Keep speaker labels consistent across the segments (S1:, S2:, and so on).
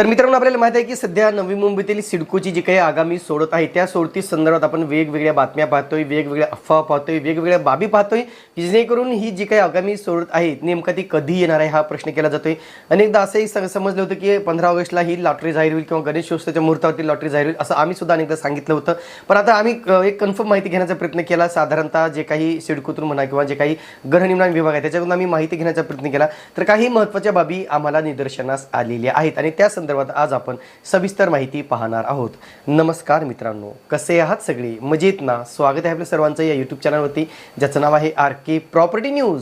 S1: तर मित्रांनो आपल्याला माहिती आहे की सध्या नवी मुंबईतील सिडकोची जी काही आगामी सोडत आहे त्या सोडती संदर्भात आपण वेगवेगळ्या बातम्या पाहतोय वेगवेगळ्या अफवा पाहतोय वेगवेगळ्या बाबी पाहतोय की जेणेकरून ही जी काही आगामी सोडत आहे नेमका ती कधी येणार आहे हा प्रश्न केला जातोय. अनेकदा असंही स- समजलं होतं की पंधरा ऑगस्टला ही लॉटरी जाहीर होईल किंवा गणेशोत्सवाच्या मुहूर्तावरती लॉटरी जाहीर होईल असं आम्ही सुद्धा अनेकदा सांगितलं होतं. पण आता आम्ही एक कन्फर्म माहिती घेण्याचा प्रयत्न केला. साधारणतः जे काही सिडकोतून म्हणा किंवा जे काही गृहनिर्माण विभाग आहे त्याच्याकडून आम्ही माहिती घेण्याचा प्रयत्न केला. तर काही महत्त्वाच्या बाबी आम्हाला निदर्शनास आलेल्या आहेत आणि त्या संदर्भात आज आपण सविस्तर माहिती पाहणार आहोत. नमस्कार मित्रांनो कसे आहात सगळे? मजेत ना? स्वागत आहे आपल्या सर्वांचं या यूट्यूब चॅनलवरती ज्याचं नाव आहे आर के प्रॉपर्टी न्यूज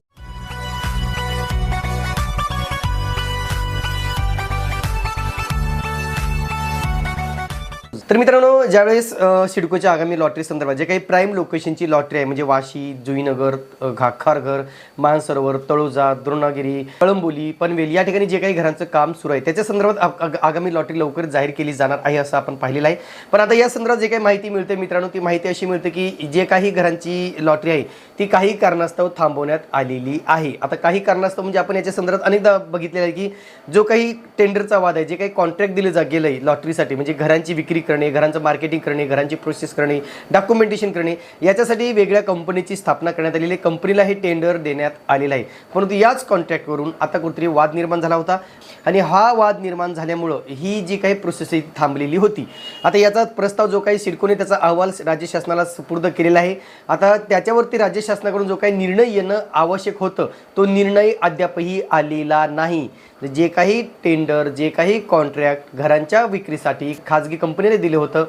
S1: तर मित्रांनो ज्यावेळेस सिडकोच्या आगामी लॉटरी संदर्भात जे काही प्राईम लोकेशनची लॉटरी आहे म्हणजे वाशी जुईनगर घाखारघर मानसरोवर तळोजा द्रोणागिरी कळंबोली पनवेल या ठिकाणी जे काही घरांचं काम सुरू आहे त्याच्या संदर्भात आगामी लॉटरी लवकर जाहीर केली जाणार आहे असं आपण पाहिलेलं आहे. पण आता या संदर्भात जे काही माहिती मिळते मित्रांनो ती माहिती अशी मिळते की जे काही घरांची लॉटरी आहे ती काही कारणास्तव थांबवण्यात आलेली आहे. आता काही कारणास्तव म्हणजे आपण याच्या संदर्भात अनेकदा बघितलेलं आहे की जो काही टेंडरचा वाद आहे जे काही कॉन्ट्रॅक्ट दिले जा गेलं आहे लॉटरीसाठी म्हणजे घरांची विक्री करणं घरांचं मार्केटिंग करणे घरांची प्रोसेस करणे डॉक्युमेंटेशन करणे याच्यासाठी वेगळ्या कंपनीची स्थापना करण्यात आलेली आहे. कंपनीला हे टेंडर देण्यात आलेलं आहे. परंतु याच कॉन्ट्रॅक्टवरून आता कुठेतरी वाद निर्माण झाला होता. आणि हा वाद निर्माण झाल्यामुळं ही जी काही प्रोसेस आहे थांबलेली होती. आता याचा प्रस्ताव जो काही सिडकोने त्याचा अहवाल राज्य शासनाला सुपूर्द केलेला आहे. आता त्याच्यावरती राज्य शासनाकडून जो काही निर्णय येणं आवश्यक होतं तो निर्णय अद्यापही आलेला नाही. जे काही टेंडर जे काही कॉन्ट्रॅक्ट घरांच्या विक्रीसाठी खाजगी कंपनीने दिले होतं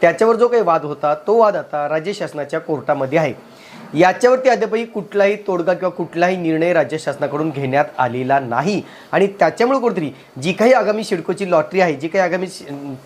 S1: त्याच्यावर जो काही वाद होता तो वाद आता राज्य शासनाच्या कोर्टामध्ये आहे. याच्यावरती अद्यापही कुठलाही तोडगा किंवा कुठलाही निर्णय राज्य शासनाकडून घेण्यात आलेला नाही. आणि त्याच्यामुळे कुठेतरी जी काही आगामी शिडकोची लॉटरी आहे जी काही आगामी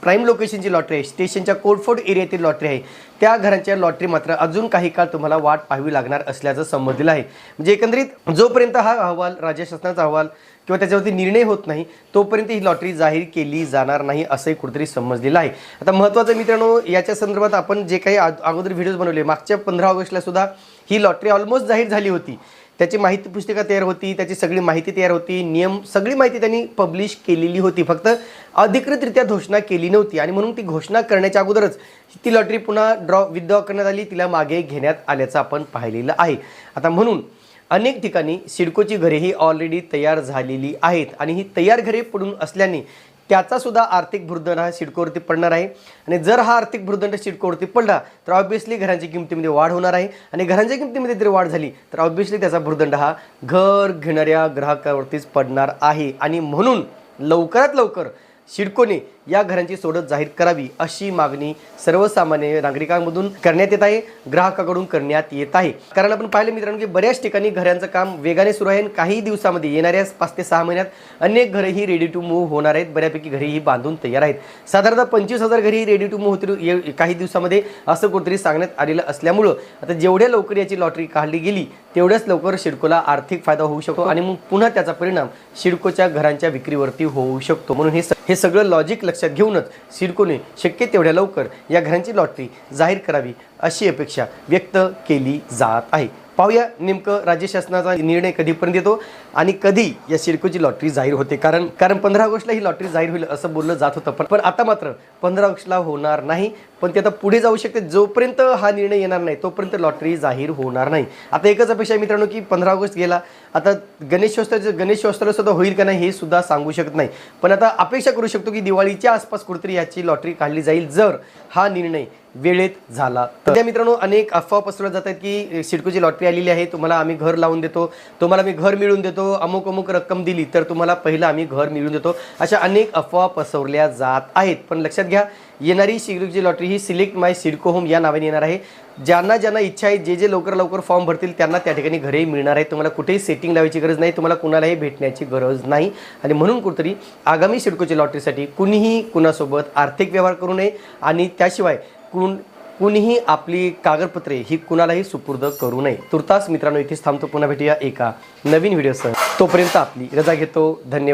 S1: प्राईम लोकेशनची लॉटरी आहे स्टेशनच्या कोडफोड एरियातील लॉटरी आहे त्या घरांच्या लॉटरी मात्र अजून काही काळ तुम्हाला वाट पाहावी लागणार असल्याचं समजलेलं आहे. म्हणजे एकंदरीत जोपर्यंत हा अहवाल राज्य शासनाचा अहवाल किंवा त्याच्यावरती निर्णय होत नाही तोपर्यंत ही लॉटरी जाहीर केली जाणार नाही असंही कुठेतरी समजलेलं आहे. आता महत्त्वाचं मित्रांनो याच्या संदर्भात आपण जे काही अगोदर व्हिडिओज बनवले मागच्या पंधरा ऑगस्टला सुद्धा ही लॉटरी ऑलमोस्ट जाहीर झाली होती. त्याची माहिती पुस्तिका तयार होती त्याची सगळी माहिती तयार होती नियम सगळी माहिती त्यांनी पब्लिश केलेली होती. फक्त अधिकृतरित्या घोषणा केली नव्हती आणि म्हणून ती घोषणा करण्याच्या अगोदरच ती लॉटरी पुन्हा ड्रॉ विथड्रॉ करण्यात आली तिला मागे घेण्यात आल्याचं आपण पाहिलेलं आहे. आता म्हणून अनेक ठिकाणी सिडकोची घरे ही ऑलरेडी तयार झालेली आहेत आणि ही तयार घरे पडून असल्याने त्याचा सुद्धा आर्थिक भूर्दंड हा सिडकोवरती पडणार आहे. आणि जर हा आर्थिक भूर्दंड सिडकोवरती पडला तर ऑब्विसली घरांच्या किमतीमध्ये वाढ होणार आहे. आणि घरांच्या किमतीमध्ये जर वाढ झाली तर ऑब्विसली त्याचा भूर्दंड हा घर घेणाऱ्या ग्राहकावरतीच पडणार आहे. आणि म्हणून लवकरात लवकर सिडकोने या घरांची सोडत जाहीर करावी अशी मागणी सर्वसामान्य नागरिकांमधून करण्यात येत आहे. ग्राहकाकडून करण्यात येत आहे. कारण आपण पाहिलं मित्रांनो की बऱ्याच ठिकाणी घरांचं काम वेगाने सुरू आहे आणि काही दिवसामध्ये येणाऱ्या पाच ते सहा महिन्यात अनेक घरं ही रेडी टू मूव्ह होणार आहेत. बऱ्यापैकी घरी ही बांधून तयार आहेत. साधारणतः पंचवीस हजार घरी रेडी टू मूव्ह होतील. ये- काही दिवसामध्ये असं कुठेतरी सांगण्यात आलेलं असल्यामुळं आता जेवढ्या लवकर याची लॉटरी काढली गेली तेवढ्याच लवकर सिडकोला आर्थिक फायदा होऊ शकतो आणि मग पुन्हा त्याचा परिणाम सिडकोच्या घरांच्या विक्रीवरती होऊ शकतो. म्हणून हे हे सगळं लॉजिक लक्ष लक्षात घेऊनच सिडकोने शक्य तेवढ्या लवकर या घरांची लॉटरी जाहीर करावी. अशी अपेक्षा व्यक्त केली जात आहे. पाहूया नेमकं राज्य शासनाचा निर्णय कधीपर्यंत येतो आणि कधी या सिडकोची लॉटरी जाहीर होते. कारण कारण पंधरा ऑगस्टला ही लॉटरी जाहीर होईल असं बोललं जात होतं. पण पण आता मात्र पंधरा ऑगस्टला होणार नाही. पण ते आता पुढे जाऊ शकते. जोपर्यंत हा निर्णय येणार नाही तोपर्यंत लॉटरी जाहीर होणार नाही. आता एकच अपेक्षा आहे मित्रांनो की पंधरा ऑगस्ट गेला. आता गणेशोत्सवाचं गणेशोत्सव सुद्धा होईल का नाही हे सुद्धा सांगू शकत नाही. पण आता अपेक्षा करू शकतो की दिवाळीच्या आसपास कुठेतरी याची लॉटरी काढली जाईल जर हा निर्णय वेळेत झाला. तर त्या मित्रांनो अनेक अफवा पसरवल्या जातात की सिडकोची लॉटरी आलेली आहे तुम्हाला आम्ही घर लावून देतो तुम्हाला मी घर मिळवून देतो अमुक अमुक रक्कम दिली तर तुम्हाला पहिलं आम्ही घर मिळवून देतो. अशा अनेक अफवा पसरवल्या जात आहेत. पण लक्षात घ्या येणारी सिडकोची लॉटरी ही सिलेक्ट माय सिडको होम या नावाने येणार आहे. ज्यांना ज्यांना इच्छा आहे जे जे लवकर लवकर फॉर्म भरतील त्यांना त्या ठिकाणी घरेही मिळणार आहे. तुम्हाला कुठेही सेटिंग लावायची गरज नाही तुम्हाला कुणालाही भेटण्याची गरज नाही. आणि म्हणून कुठेतरी आगामी सिडकोच्या लॉटरीसाठी कुणीही कुणासोबत आर्थिक व्यवहार करू नये. आणि त्याशिवाय कुण कुणीही आपली कागदपत्रे ही कुणालाही सुपूर्द करू नये. तुर्तास मित्रांनो इथेच थांबतो. पुन्हा भेटूया एका नवीन व्हिडिओसह. तोपर्यंत आपली रजा घेतो. धन्यवाद.